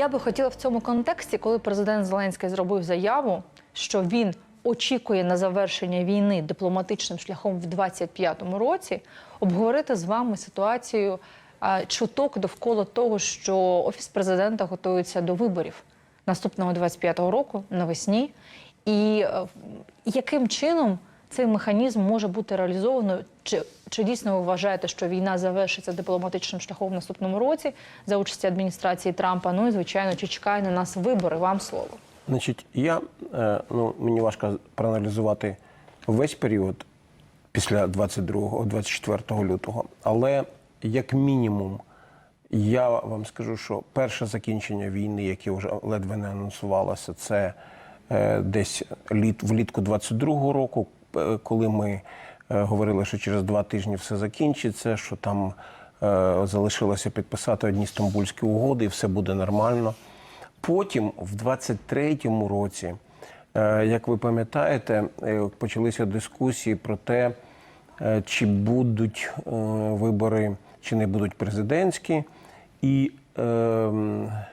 Я би хотіла в цьому контексті, коли президент Зеленський зробив заяву, що він очікує на завершення війни дипломатичним шляхом в 25-му році, обговорити з вами ситуацію чуток довкола того, що офіс президента готується до виборів наступного 25-го року навесні, і е, яким чином цей механізм може бути реалізовано? Чи, чи дійсно ви вважаєте, що війна завершиться дипломатичним шляхом в наступному році за участі адміністрації Трампа? Ну і звичайно, чи чекає на нас вибори? Вам слово. Значить, я е, ну мені важко проаналізувати весь період після 22-24 лютого, але як мінімум, я вам скажу, що перше закінчення війни, яке вже ледве не анонсувалося, це е, десь літ влітку 22-го року, коли ми е, говорили, що через два тижні все закінчиться, що там е, залишилося підписати одні стамбульські угоди, і все буде нормально. Потім, в 23-му році, е, як ви пам'ятаєте, е, почалися дискусії про те, е, чи будуть е, вибори, чи не будуть президентські. І е,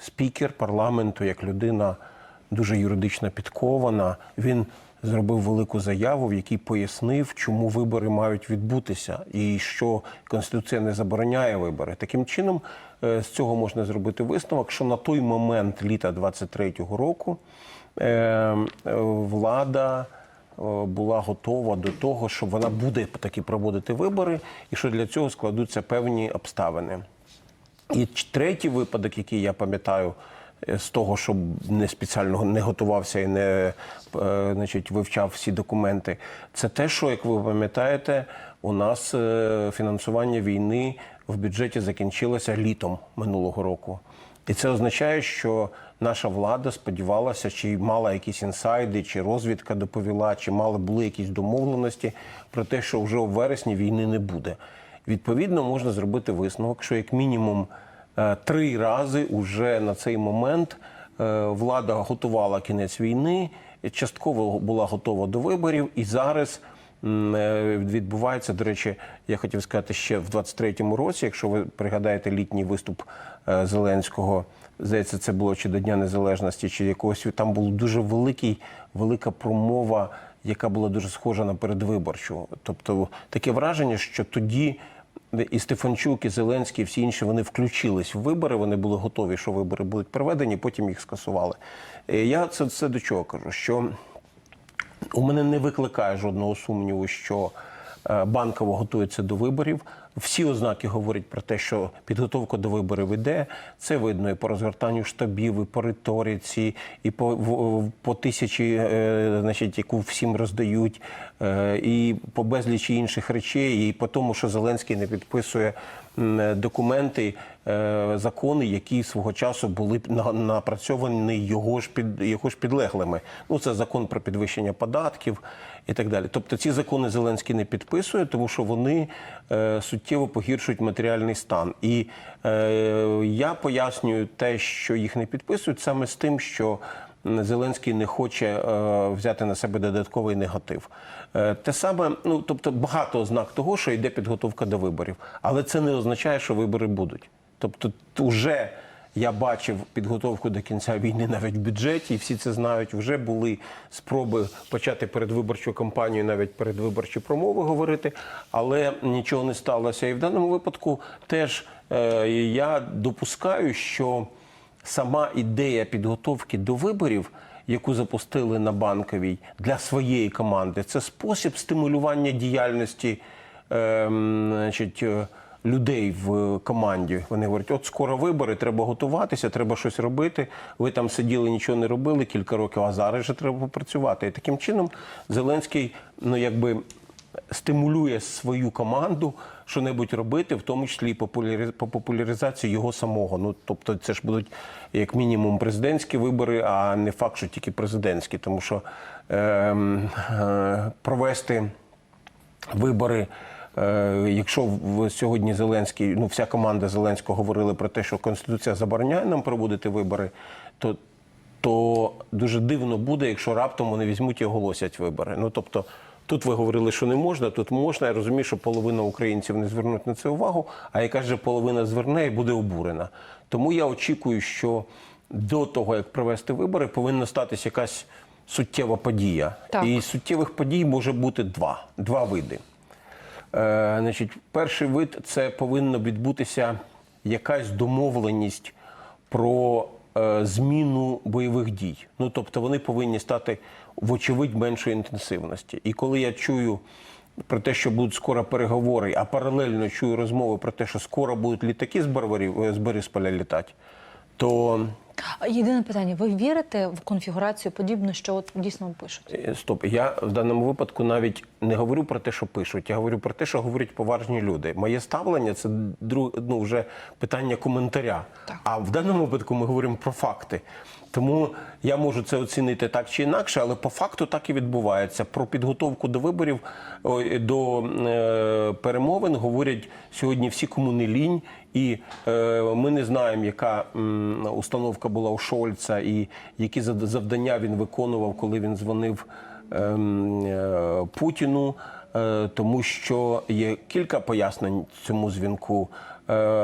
спікер парламенту, як людина дуже юридично підкована, він зробив велику заяву, в якій пояснив, чому вибори мають відбутися, і що Конституція не забороняє вибори. Таким чином, е, з цього можна зробити висновок, що на той момент літа 23-го року е, влада е, була готова до того, що вона буде таки проводити вибори, і що для цього складуться певні обставини. І третій випадок, який я пам'ятаю з того, що не спеціально не готувався і не е, значить, вивчав всі документи, це те, що, як ви пам'ятаєте, у нас е, фінансування війни в бюджеті закінчилося літом минулого року. І це означає, що наша влада сподівалася, чи мала якісь інсайди, чи розвідка доповіла, чи мали були якісь домовленості про те, що вже у вересні війни не буде. Відповідно, можна зробити висновок, що як мінімум е, три рази уже на цей момент е, влада готувала кінець війни, частково була готова до виборів, і зараз е, відбувається. До речі, я хотів сказати ще в 23-му році, якщо ви пригадаєте літній виступ е, Зеленського. Здається, це було чи до Дня Незалежності, чи якогось там була дуже великий, велика промова, яка була дуже схожа на передвиборчу. Тобто таке враження, що тоді і Стефанчук, і Зеленський, і всі інші вони включились в вибори. Вони були готові, що вибори будуть проведені, потім їх скасували. Е, Я це, це до чого кажу? Що у мене не викликає жодного сумніву, що е, банково готується до виборів. Всі ознаки говорять про те, що підготовка до виборів іде. Це видно і по розгортанню штабів, і по риториці, і по, в- по тисячі, е, значить, яку всім роздають, е, і по безлічі інших речей, і по тому, що Зеленський не підписує м, документи, е, закони, які свого часу були на- напрацьовані його ж під його ж підлеглими. Ну це закон про підвищення податків і так далі. Тобто ці закони Зеленський не підписує, тому що вони е, суттєво погіршують матеріальний стан. І е, я пояснюю те, що їх не підписують, саме з тим, що Зеленський не хоче е, взяти на себе додатковий негатив. Е, те саме, ну тобто багато ознак того, що йде підготовка до виборів, але це не означає, що вибори будуть. Тобто, вже я бачив підготовку до кінця війни навіть в бюджеті, і всі це знають. Вже були спроби почати передвиборчу кампанію, навіть передвиборчі промови говорити, але нічого не сталося. І в даному випадку теж е, я допускаю, що сама ідея підготовки до виборів, яку запустили на банковій для своєї команди, це спосіб стимулювання діяльності. ем, значить, е, людей в команді. Вони говорять, от скоро вибори, треба готуватися, треба щось робити. Ви там сиділи, нічого не робили кілька років, а зараз вже треба попрацювати. І таким чином Зеленський, ну якби. Стимулює свою команду що-небудь робити, в тому числі і по популяризації його самого. Ну тобто, це ж будуть як мінімум президентські вибори, а не факт, що тільки президентські, тому що ем, е, провести вибори. Е, Якщо сьогодні Зеленський, ну вся команда Зеленського говорили про те, що Конституція забороняє нам проводити вибори, то, то дуже дивно буде, якщо раптом вони візьмуть і оголосять вибори. Ну тобто, тут ви говорили, що не можна, тут можна. Я розумію, що половина українців не звернуть на це увагу, а яка ж половина зверне і буде обурена. Тому я очікую, що до того, як провести вибори, повинна статися якась суттєва подія. Так. І суттєвих подій може бути два, два види. Е, значить, перший вид це повинна відбутися якась домовленість про е, зміну бойових дій. Ну тобто вони повинні стати вочевидь меншої інтенсивності. І коли я чую про те, що будуть скоро переговори, а паралельно чую розмови про те, що скоро будуть літаки з Барварів е, з Борисполя літати, то Єдине питання: ви вірите в конфігурацію подібну, що от дійсно пишуть? Е, Стоп, я в даному випадку навіть не говорю про те, що пишуть. Я говорю про те, що говорять поважні люди. Моє ставлення це друг, ну, вже питання коментаря. Так. А в даному випадку ми говоримо про факти. Тому я можу це оцінити так чи інакше, але по факту так і відбувається. Про підготовку до виборів до е, перемовин говорять сьогодні всі, кому не лінь. І е, ми не знаємо, яка установка була у Шольца і які завдання він виконував, коли він дзвонив ем, е, Путіну, тому що є кілька пояснень цьому дзвінку.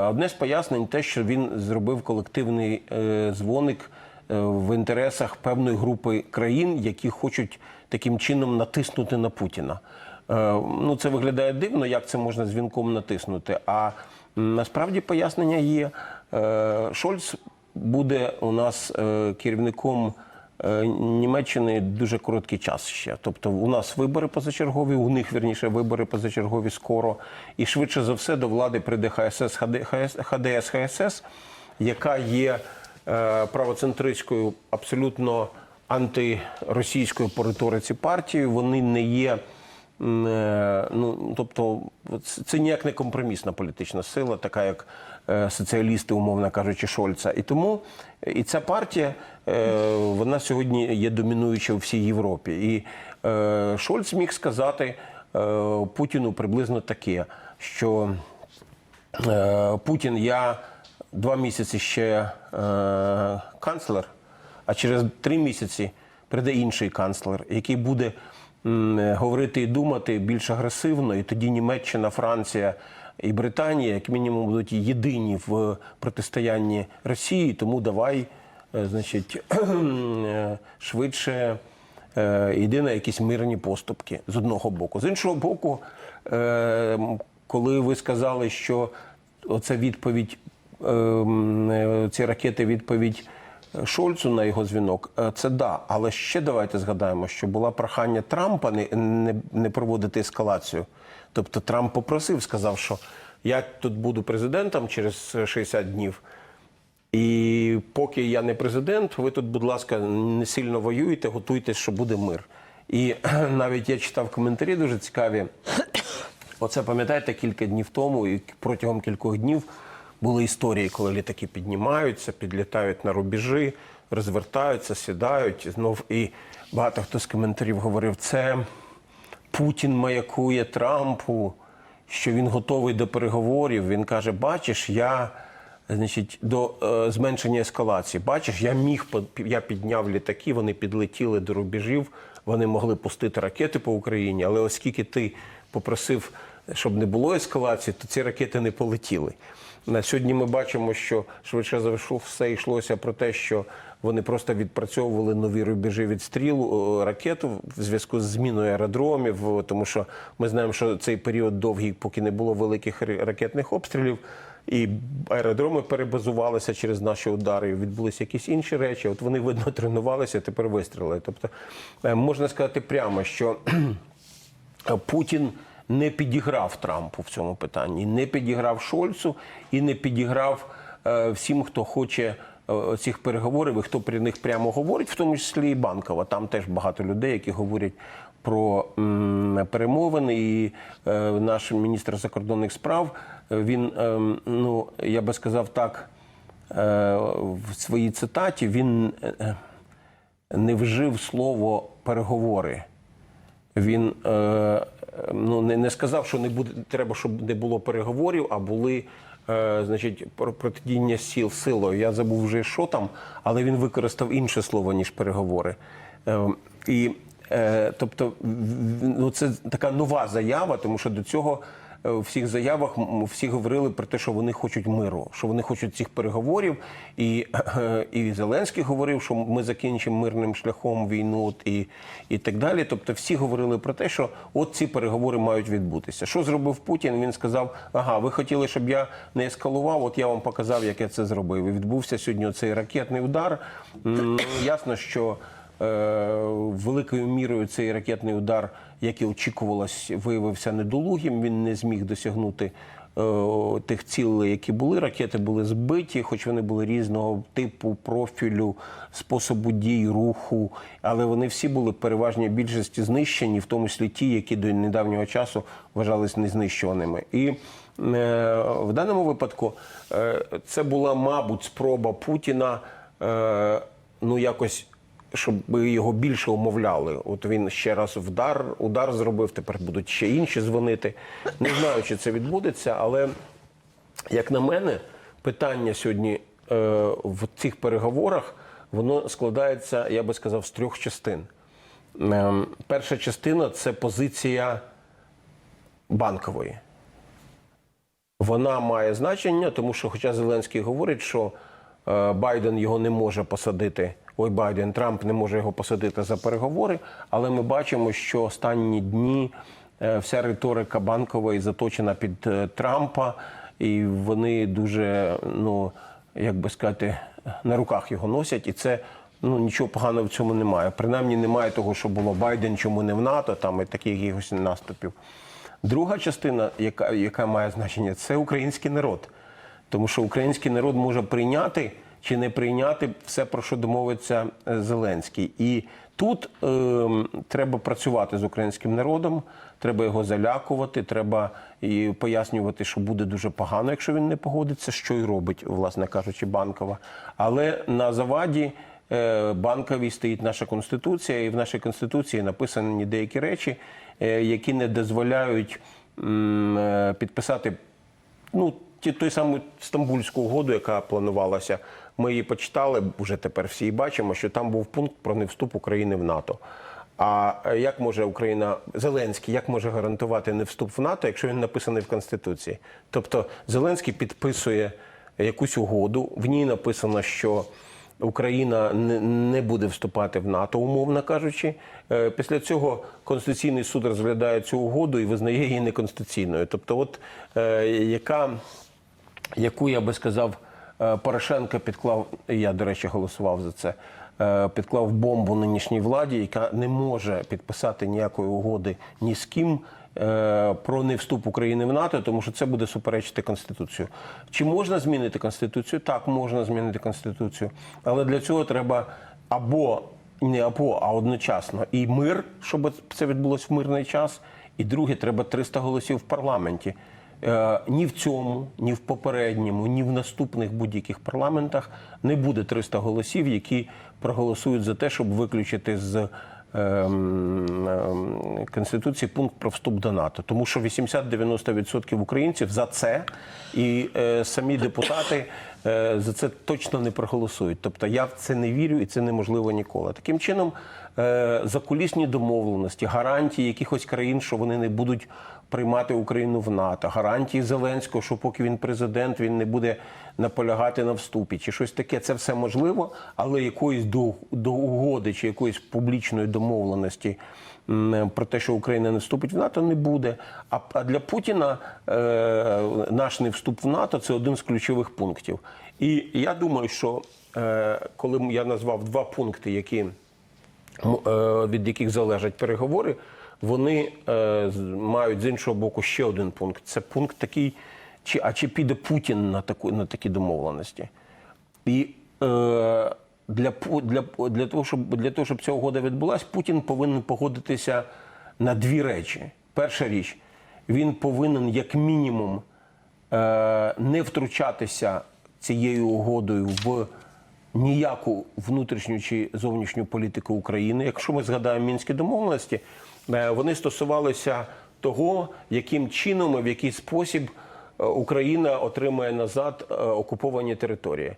Одне з пояснень те, що він зробив колективний дзвоник в інтересах певної групи країн, які хочуть таким чином натиснути на Путіна. Е, Ну, це виглядає дивно, як це можна дзвінком натиснути. А насправді пояснення є. Е, Шольц буде у нас е, керівником е, Німеччини дуже короткий час ще. Тобто, у нас вибори позачергові, у них вірніше вибори позачергові скоро. І швидше за все до влади прийде ХСС, ХД- ХДС, ХСС, яка є е, правоцентристською, абсолютно антиросійською по риториці партією. Вони не є. е, Ну, тобто, це- ніяк не компромісна політична сила, така як е, соціалісти, умовно кажучи, Шольца. І тому і ця партія е, вона сьогодні є домінуюча у всій Європі. І е, Шольц міг сказати е, Путіну приблизно таке, що е, Путін, я два місяці ще е, канцлер, а через три місяці прийде інший канцлер, який буде м, говорити і думати більш агресивно, і тоді Німеччина, Франція і Британія, як мінімум, будуть єдині в протистоянні Росії. Тому давай, е, значить, швидше е, йди на якісь мирні поступки з одного боку. З іншого боку, е, коли ви сказали, що оця відповідь, ці ракети відповідь Шольцу на його дзвінок, е, це да. Але ще давайте згадаємо, що була прохання Трампа не, не, не проводити ескалацію. Тобто Трамп попросив, сказав, що я тут буду президентом через 60 днів. І поки я не президент, ви тут, будь ласка, не сильно воюєте, готуйтесь, що буде мир. І навіть я читав коментарі дуже цікаві. Оце пам'ятаєте, кілька днів тому, і протягом кількох днів були історії, коли літаки піднімаються, підлітають на рубежі, розвертаються, сідають знов. І багато хто з коментарів говорив, це Путін маякує Трампу, що він готовий до переговорів. Він каже: Бачиш, я значить, до е, зменшення ескалації. Бачиш, я міг я підняв літаки, вони підлетіли до рубежів, вони могли пустити ракети по Україні, але оскільки ти попросив, щоб не було ескалації, то ці ракети не полетіли. На сьогодні ми бачимо, що швидше за все йшлося про те, що вони просто відпрацьовували нові рубежі відстрілу е, ракету в зв'язку з зміною аеродромів, е, тому що ми знаємо, що цей період довгий, поки не було великих ракетних обстрілів, і аеродроми перебазувалися через наші удари. Відбулися якісь інші речі. От вони видно тренувалися, тепер вистріли. Тобто е, можна сказати прямо, що Путін не підіграв Трампу в цьому питанні, не підіграв Шольцу і не підіграв е, всім, хто хоче е, цих переговорів і хто при них прямо говорить, в тому числі і Банкова. Там теж багато людей, які говорять про перемовини. І е, наш міністр закордонних справ е, він, е, ну я би сказав так, е, в своїй цитаті він не вжив слово переговори. Він е, ну, не, не сказав, що не буде, треба, щоб не було переговорів, а були е, значить, про- протидіяння сіл силою. Я забув вже, що там, але він використав інше слово, ніж переговори. Е, і, е, тобто, ну, це така нова заява, тому що до цього е, у всіх заявах всі говорили про те, що вони хочуть миру, що вони хочуть цих переговорів. І, і Зеленський говорив, що ми закінчимо мирним шляхом війну і, і так далі. Тобто всі говорили про те, що от ці переговори мають відбутися. Що зробив Путін? Він сказав: ага, ви хотіли, щоб я не ескалував, от я вам показав, як я це зробив. І відбувся сьогодні цей ракетний удар. Ясно, що е, великою мірою цей ракетний удар, як і очікувалось, виявився недолугим. Він не зміг досягнути е, тих цілей, які були. Ракети були збиті, хоч вони були різного типу, профілю, способу дій, руху. Але вони всі були переважній більшості знищені, в тому числі ті, які до недавнього часу вважались незнищуваними. І е, в даному випадку е, це була, мабуть, спроба Путіна. Е, ну якось щоб його більше умовляли. От він ще раз вдар, удар зробив. Тепер будуть ще інші дзвонити. Не знаю, чи це відбудеться, але як на мене, питання сьогодні е, в цих переговорах воно складається, я би сказав, з трьох частин. Ем, перша частина це позиція банкової вона має значення, тому що, хоча Зеленський говорить, що е, Байден його не може посадити. Ой, Байден, Трамп не може його посадити за переговори, але ми бачимо, що останні дні е, вся риторика банкової заточена під е, Трампа, і вони дуже, ну як би сказати, на руках його носять, і це. Ну нічого поганого в цьому немає. Принаймні немає того, що було Байден, чому не в НАТО, там і таких якихось наступів. Друга частина, яка, яка має значення, це український народ. Тому що український народ може прийняти чи не прийняти все, про що домовиться е, Зеленський. І тут е, треба працювати з українським народом, треба його залякувати, треба і пояснювати, що буде дуже погано, якщо він не погодиться, що й робить, власне кажучи, банкова. Але на заваді е, банковій стоїть наша конституція, і в нашій конституції написані деякі речі, е, які не дозволяють підписати ну, той саму Стамбульську угоду, яка планувалася. Ми її почитали, вже тепер всі бачимо, що там був пункт про невступ України в НАТО. А е, як може Україна, Зеленський, як може гарантувати невступ в НАТО, якщо він написаний в Конституції? Тобто Зеленський підписує якусь угоду, в ній написано, що Україна не, не буде вступати в НАТО, умовно кажучи. Е, Після цього Конституційний суд розглядає цю угоду і визнає її неконституційною. Тобто, от е, яка, яку я би сказав, Порошенко підклав, я, до речі, голосував за це. е, Підклав бомбу нинішній владі, яка не може підписати ніякої угоди ні з ким е, про невступ України в НАТО, тому що це буде суперечити Конституцію. Чи можна змінити Конституцію? Так, можна змінити Конституцію. Але для цього треба або не або, а одночасно і мир, щоб це відбулося в мирний час. І друге, треба 300 голосів в парламенті. Е, ні в цьому, ні в попередньому, ні в наступних будь-яких парламентах не буде 300 голосів, які проголосують за те, щоб виключити з ем, ем, Конституції пункт про вступ до НАТО. Тому що 80-90% українців за це, і е, самі депутати е, за це точно не проголосують. Тобто я в це не вірю, і це неможливо ніколи. Таким чином, закулісні домовленості, гарантії якихось країн, що вони не будуть приймати Україну в НАТО, гарантії Зеленського, що поки він президент, він не буде наполягати на вступі, чи щось таке. Це все можливо, але якоїсь до, до угоди чи якоїсь публічної домовленості про те, що Україна не вступить в НАТО, не буде. А, для Путіна е, наш не вступ в НАТО це один з ключових пунктів. І я думаю, що е, коли я назвав два пункти, які е, від яких залежать переговори, вони е, мають з іншого боку ще один пункт. Це пункт такий, чи, а чи піде Путін на, таку, на такі домовленості. І е, для, для, для, того, щоб, для того, щоб ця угода відбулася, Путін повинен погодитися на дві речі. Перша річ, він повинен як мінімум е, не втручатися цією угодою в ніяку внутрішню чи зовнішню політику України. Якщо ми згадаємо мінські домовленості, вони стосувалися того, яким чином і в який спосіб е, Україна отримає назад е, окуповані території.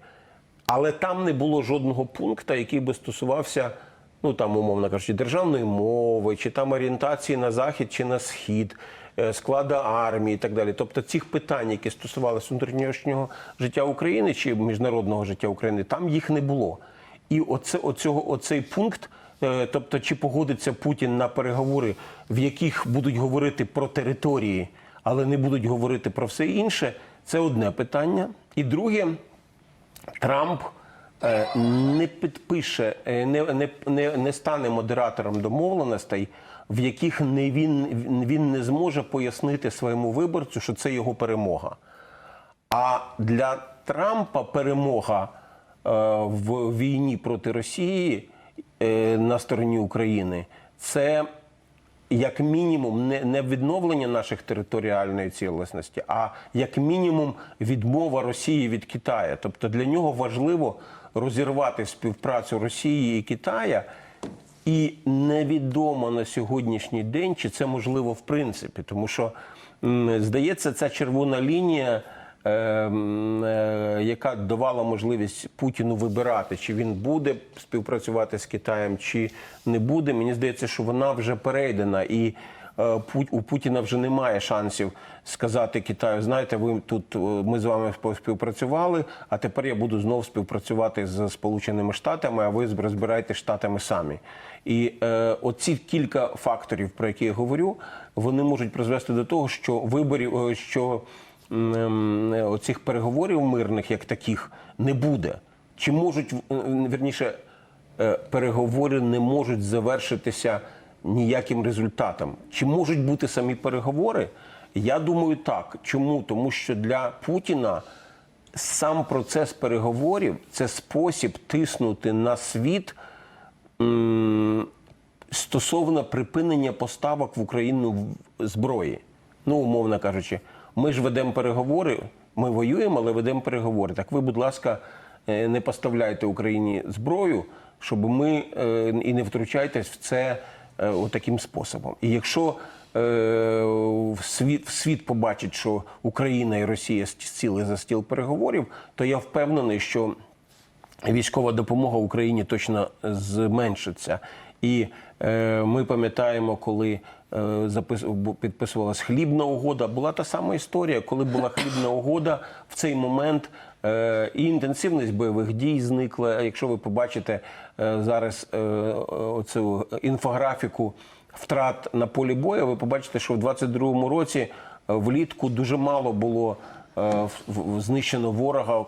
Але там не було жодного пункту, який би стосувався, ну там, умовно кажучи, державної мови, чи там орієнтації на захід чи на схід. е, складу армії і так далі. Тобто цих питань, які стосувалися внутрішнього життя України чи міжнародного життя України, там їх не було. І оце, оцього, оцей пункт, е, тобто, чи погодиться Путін на переговори, в яких будуть говорити про території, але не будуть говорити про все інше, це одне питання. І друге, Трамп е, не підпише, е, не, не, не, не стане модератором домовленостей, в яких не він, він не зможе пояснити своєму виборцю, що це його перемога. А для Трампа перемога е, в війні проти Росії е, на стороні України це як мінімум не, відновлення наших територіальної цілісності, а як мінімум відмова Росії від Китаю. Тобто для нього важливо розірвати співпрацю Росії і Китая. І невідомо на сьогоднішній день, чи це можливо в принципі, тому що здається, ця червона лінія, е, е, яка давала можливість Путіну вибирати, чи він буде співпрацювати з Китаєм, чи не буде. Мені здається, що вона вже перейдена і. е, У Путіна вже немає шансів сказати Китаю, знаєте, ви тут е, ми з вами співпрацювали, а тепер я буду знов співпрацювати з Сполученими Штатами, а ви розбирайте штатами самі. І е, оці кілька факторів, про які я говорю, вони можуть призвести до того, що виборів, е, що ем, е, оцих переговорів мирних як таких не буде. Чи можуть е, вірніше е, переговори не можуть завершитися ніяким результатом? Чи можуть бути самі переговори? Я думаю, так. Чому? Тому що для Путіна сам процес переговорів це спосіб тиснути на світ стосовно припинення поставок в Україну зброї. Ну, умовно кажучи, ми ж ведемо переговори, ми воюємо, але ведемо переговори. Так ви, будь ласка, е, не поставляйте Україні зброю, щоб ми е, і не втручайтесь в це е, отаким способом. І якщо світ, світ побачить, що Україна і Росія сіли за стіл переговорів, то я впевнений, що військова допомога Україні точно зменшиться. І ми пам'ятаємо, коли запис... підписувалась хлібна угода, була та сама історія, коли була хлібна угода, в цей момент е, і інтенсивність бойових дій зникла. Якщо ви побачите е, зараз е, оцю інфографіку втрат на полі бою, ви побачите, що в 22-му році е, влітку дуже мало було е, знищено ворога.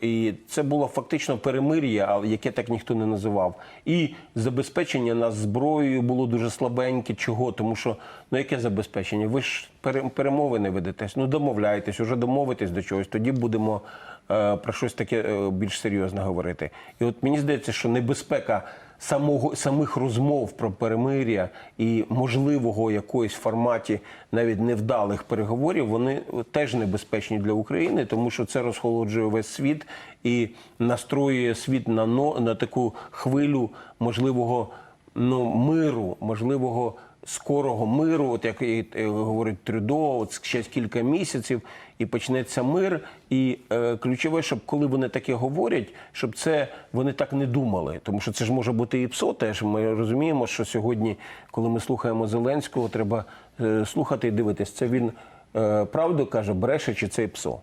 І це було фактично перемир'я, яке так ніхто не називав. І забезпечення нас зброєю було дуже слабеньке. Чого? Тому що ну яке забезпечення? Ви ж перемови перемовини ведетесь. Ну домовляєтесь, уже домовитесь до чогось. Тоді будемо е, про щось таке е, більш серйозно говорити. І от мені здається, що небезпека самого самих розмов про перемир'я і можливого якоїсь форматі навіть невдалих переговорів, вони теж небезпечні для України, тому що це розхолоджує весь світ і настроює світ на но на таку хвилю можливого ну миру, можливого. Скорого миру, от як е, говорить Трюдо, от ще кілька місяців, і почнеться мир. І е, ключове, щоб коли вони таке говорять, щоб це вони так не думали. Тому що це ж може бути і ПСО. Теж ми розуміємо, що сьогодні, коли ми слухаємо Зеленського, треба е, слухати і дивитись, це він е, правду каже, бреше чи це ПСО.